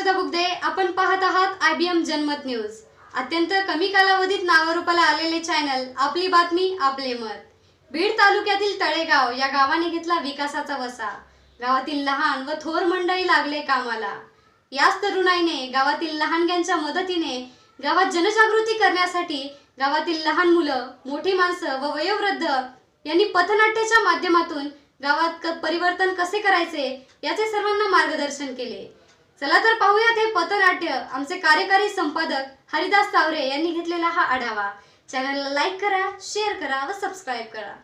अक्षता बुगदे आपण पाहत आहात I B M Janmat news. अत्यंत कमी कालावधीत नावारूपाला आलेले चॅनल आपली बातमी आपले मत. बीड तालुक्यातील तळेगाव या गावाने घेतला विकासाचा वसा. गावातील लहान व थोर मंडळी लागले कामाला. याच तरुणाईने गावातील लहानग्यांच्या मदतीने गावात जनजागृती करण्यासाठी गावातील लहान मुलं मोठी माणसं व वयोवृद्ध यांनी पथनाट्याच्या माध्यमातून गावात क- परिवर्तन कसे करायचे याचे सर्वांना मार्गदर्शन केले. चला तर पाहूयात हे पथनाट्य. आमचे कार्यकारी संपादक हरिदास तावरे यांनी घेतलेला हा आढावा. चॅनलला लाईक करा शेअर करा व सबस्क्राईब करा.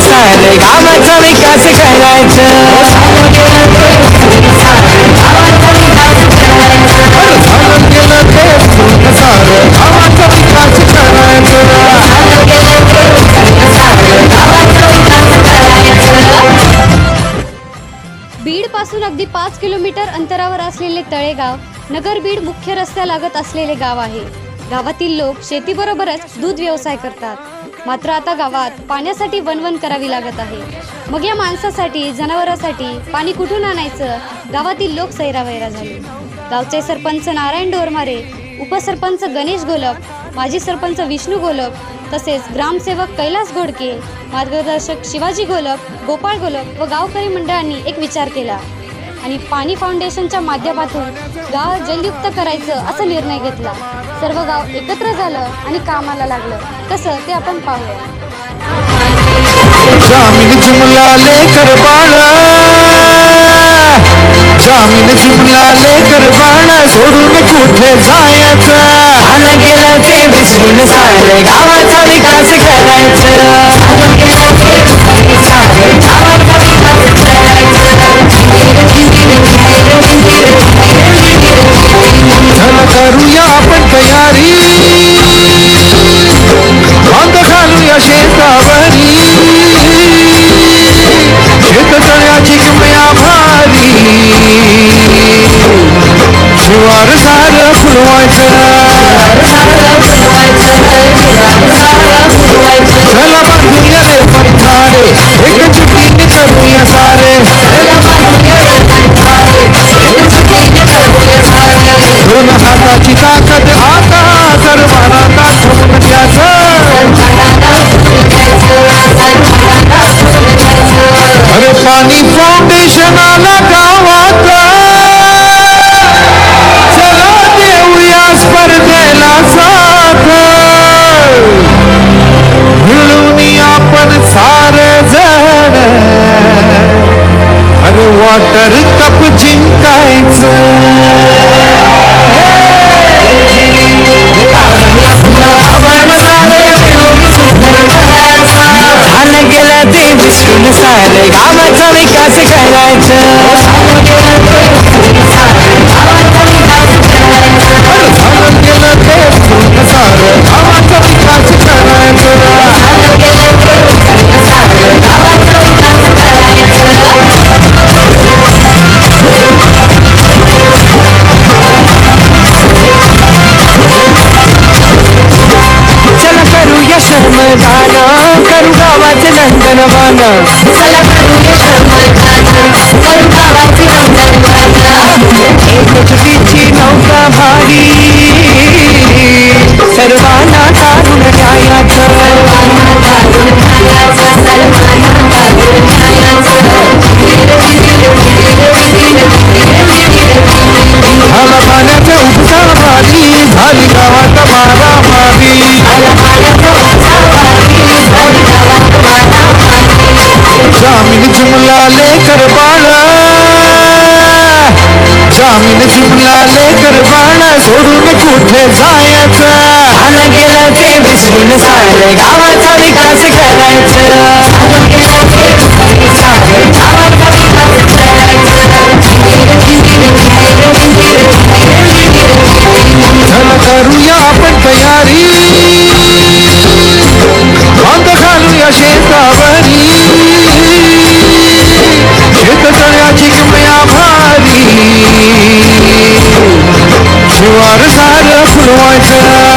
सारे गावाचा विकास बीडपासून अगदी पाच किलोमीटर अंतरावर असलेले तळेगाव नगर बीड मुख्य रस्त्यालागत असलेले गाव आहे. गावातील लोक शेतीबरोबरच दूध व्यवसाय करतात. मात्र आता गावात पाण्यासाठी वणवण करावी लागत आहे. मग या माणसासाठी जनावरांसाठी पाणी कुठून आणायचं? गावातील लोक सैरावैरा झाले. गावचे सरपंच नारायण डोरमारे उपसरपंच गणेश गोलप माजी सरपंच विष्णू गोलप तसेच ग्रामसेवक कैलास घोडके मार्गदर्शक शिवाजी गोलप गोपाळ गोलप व गावकरी मंडळांनी एक विचार केला. आणि पाणी फाउंडेशनच्या माध्यमातून गाव जलयुक्त करायचं असा निर्णय घेतला. सर्व गाव एकत्र झालं आणि कामाला लागलं. कसं ते आपण पाहूया. जामीन जुमला लेकर बाळा जामीन जुमला लेकर बाळा सोडून कुठे जायचं? आलं गेलं ते विसरून सारे गावाचा विकास करायचं. शिवार सार फुलवायचं चला बांधूया रे पंथारे एक चुकीने करूया सारे दोन हाताची ताकद आता सर्वांना दाखवून द्यायचं water श्रमदान करू गावाचे नंदनवन चला करूया एकजुटीची नौका भारी सर्वांना तारून झाला जामीन लेकर बाणा सोडून कुठे जायचं? आलं गेलं ते विसरून सारे गावाचा विकास करायचं. चला करूया आपण तयारी. सार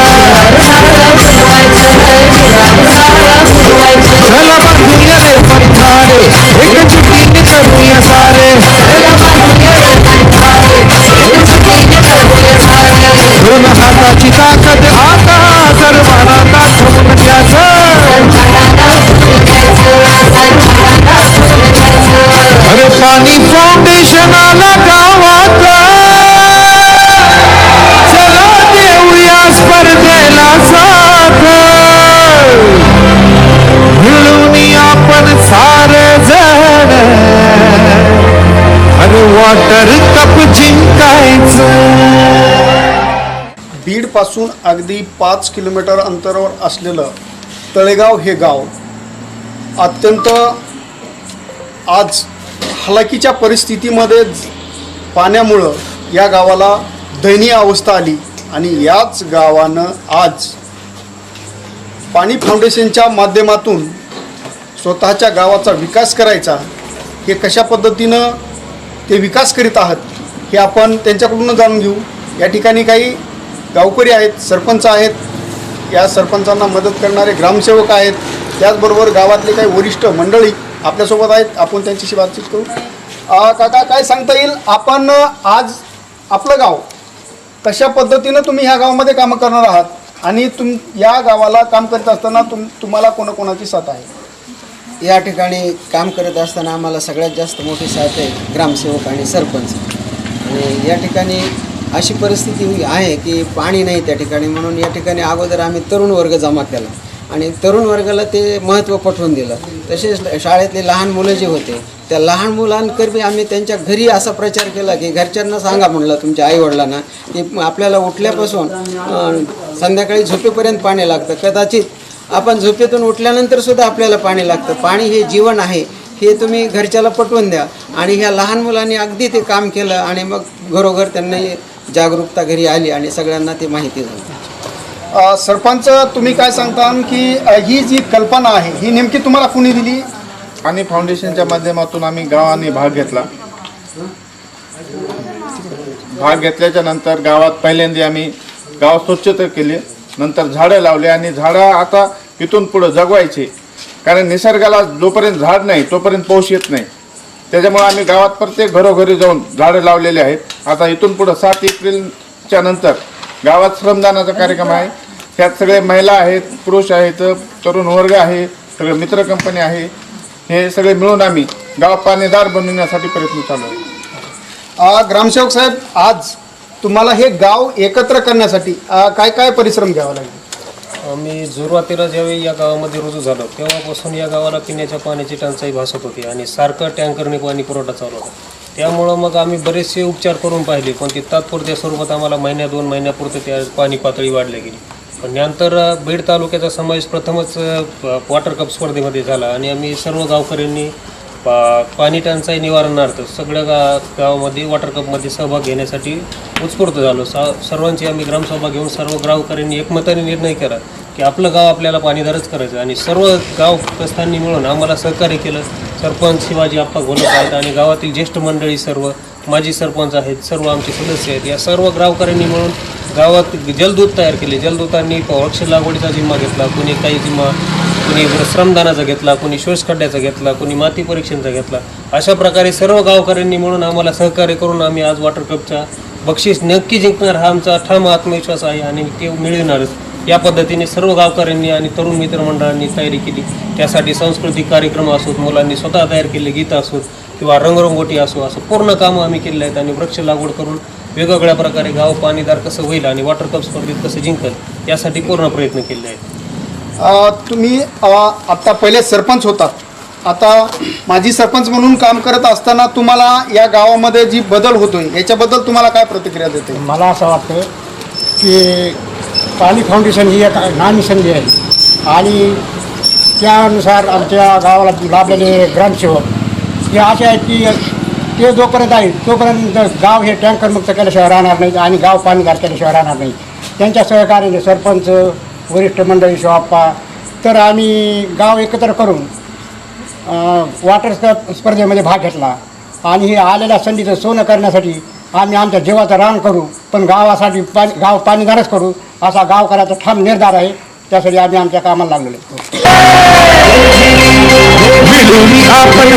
बीडपासून अगदी पाच किलोमीटर अंतरावर असलेलं तळेगाव हे गाव अत्यंत आज हलाकीच्या परिस्थितीमध्ये पाण्यामुळं या गावाला दयनीय अवस्था आली आणि याच गावानं आज पाणी फाउंडेशनच्या माध्यमातून स्वतःच्या गावाचा विकास करायचा हे कशा पद्धतीनं ते विकास करीत आहात हे आपण त्यांच्याकडून जाणून घेऊ. या ठिकाणी काही गावकरी आहेत सरपंच आहेत. या सरपंचांना मदत करणारे ग्रामसेवक आहेत. त्याचबरोबर गावातले काही वरिष्ठ मंडळी आपल्यासोबत आहेत. आपण त्यांच्याशी बातचीत करू. काका काय सांगता येईल? आपण आज आपलं गाव कशा पद्धतीनं तुम्ही ह्या गावामध्ये कामं करणार आहात? आणि तुम या गावाला काम करत असताना तुम तुम्हाला कोणाकोणाची साथ आहे? या ठिकाणी काम करत असताना आम्हाला सगळ्यात जास्त मोठी साथ आहे ग्रामसेवक आणि सरपंच. आणि या ठिकाणी अशी परिस्थिती आहे की पाणी नाही त्या ठिकाणी. म्हणून या ठिकाणी अगोदर आम्ही तरुण वर्ग जमा केला. आणि तरुण वर्गाला ते महत्त्व पटवून दिलं. तसेच शाळेतले लहान मुलं जे होते त्या लहान मुलांकरबी आम्ही त्यांच्या घरी असा प्रचार केला की घरच्यांना सांगा म्हणलं तुमच्या आईवडिलांना की आपल्याला उठल्यापासून संध्याकाळी झोपेपर्यंत पाणी लागतं. कदाचित आपण झोपेतून उठल्यानंतर सुद्धा आपल्याला पाणी लागतं. पाणी हे जीवन आहे हे तुम्ही घरच्याला पटवून द्या. आणि ह्या लहान मुलांनी अगदी ते काम केलं आणि मग घरोघर त्यांनी जागरूकता घरी आली आणि सगळ्यांना ती माहिती झाली. सरपंच तुम्ही काय सांगता की ही जी कल्पना आहे ही नेमकी तुम्हाला कुणी दिली? पाणी फाउंडेशनच्या माध्यमातून आम्ही गावाने भाग घेतला. भाग घेतल्याच्या नंतर गावात पहिल्यांदा आम्ही गाव स्वच्छता केली नंतर झाडं लावले आणि झाडं आता इथून पुढं जगवायचे. कारण निसर्गाला जोपर्यंत झाड नाही तोपर्यंत पाऊस येत नाही. त्याच्यामुळे आम्ही गावात प्रत्येक घरोघरी जाऊन झाडं लावलेले आहेत. आता इथून पुढं सात एप्रिलच्या नंतर गावात श्रमदानाचा कार्यक्रम आहे. त्यात सगळे महिला आहेत पुरुष आहेत तरुण वर्ग आहे सगळे मित्र कंपनी आहे. हे सगळे मिळून आम्ही गाव पाणीदार बनवण्यासाठी प्रयत्न चालू आहे. अ, ग्रामसेवक साहेब आज तुम्हाला हे गाव एकत्र करण्यासाठी अ, काय काय परिश्रम घ्यावा लागेल? आम्ही सुरुवातीला ज्यावेळी या गावामध्ये रुजू झालो. तेव्हापासून या गावाला पिण्याच्या पाण्याची टंचाई भासत होती आणि सारखं टँकरने पाणी पुरवठा चालू होता. त्यामुळं मग आम्ही बरेचसे उपचार करून पाहिले पण ते तात्पुरत्या स्वरूपात आम्हाला महिन्या दोन महिन्यापुरतं त्या पाणी पातळी वाढल्या गेली. पण नंतर बीड तालुक्याचा समावेश प्रथमच वॉटर कप स्पर्धेमध्ये झाला आणि आम्ही सर्व गावकऱ्यांनी पा पाणी टंचाई निवारणार्थ सगळ्या गा गावामध्ये वॉटर कपमध्ये सहभाग घेण्यासाठी उत्स्फूर्त झालो. सा सर्वांची आम्ही ग्रामसभा घेऊन सर्व गावकऱ्यांनी एकमताने निर्णय केला की आपलं गाव आपल्याला पाणीदारच करायचं आणि सर्व गाव प्रस्थांनी मिळून आम्हाला सहकार्य केलं. सरपंच शिवाजी आप्पा घोलक आहेत आणि गावातील ज्येष्ठ मंडळी सर्व माजी सरपंच आहेत सर्व आमचे सदस्य आहेत या सर्व गावकऱ्यांनी मिळून गावात जलदूत तयार केले. जलदूतांनी वृक्ष लागवडीचा जिम्मा घेतला कोणी काही जिम्मा कोणी श्रमदानाचा घेतला कुणी शोषखड्ड्याचा खड्ड्याचा घेतला कुणी माती परीक्षणचा घेतला. अशा प्रकारे सर्व गावकऱ्यांनी मिळून आम्हाला सहकार्य करून आम्ही आज वॉटर कपचा बक्षीस नक्की जिंकणार हा आमचा ठाम आत्मविश्वास आहे आणि ते मिळविणारच. या पद्धतीने सर्व गावकऱ्यांनी आणि तरुण मित्रमंडळांनी तयारी केली. त्यासाठी सांस्कृतिक कार्यक्रम असोत मुलांनी स्वतः तयार केले गीतं असोत किंवा रंगरंगोटी असो असं पूर्ण कामं आम्ही केले आहेत आणि वृक्ष लागवड करून वेगवेगळ्या प्रकारे गाव पाणीदार कसं होईल आणि वॉटर कप स्पर्धेत कसं जिंकल यासाठी पूर्ण प्रयत्न केले आहेत. तुम्ही आत्ता पहिले सरपंच होतात आता माजी सरपंच म्हणून काम करत असताना तुम्हाला या गावामध्ये जी बदल होतोय याच्याबद्दल तुम्हाला काय प्रतिक्रिया देते? मला असं वाटतं की पाणी फाउंडेशन ही एक नामी संधी आहे. आणि त्यानुसार आमच्या गावाला लाभलेले ग्रामसेवक हे असे आहेत की ते जोपर्यंत आहे तोपर्यंत गाव हे टँकर मुक्त केल्याशिवाय राहणार नाही आणि गाव पाणीदार केल्याशिवाय राहणार नाही. त्यांच्या सहकार्याने सरपंच वरिष्ठ मंडळी शिवाप्पा तर आम्ही गाव एकत्र करून वॉटर स्प स्पर्धेमध्ये भाग घेतला. आणि हे आलेल्या संधीचं सोनं करण्यासाठी आम्ही आमच्या जीवाचं रान करू पण गावासाठी पाणी गाव पाणीदारच करू असा गावकऱ्याचा ठाम निर्धार आहे. त्यासाठी आम्ही आमच्या कामाला लागलेलो आहे. आपण